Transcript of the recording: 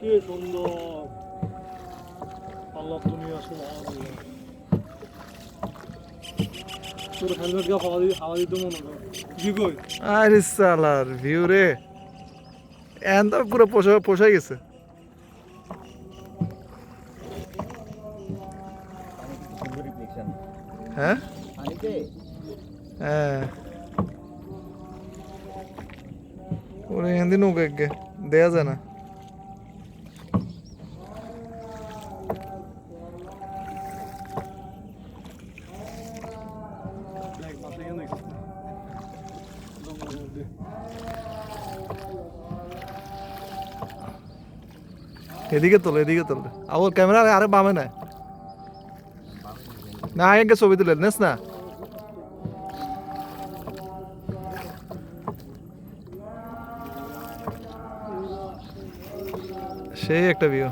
কি সুন্দর। আল্লাহ হেলমেট গা হাওয়া পুরো পোষা গেছে। হ্যাঁ? হ্যাঁ। ওরে দেয়া যায় না। এদিকে তোল এদিকে তোল। আবার ক্যামেরা আরে বামে নাই। না, আগে ছবি তুলে নেস না। সেই একটা ভিউ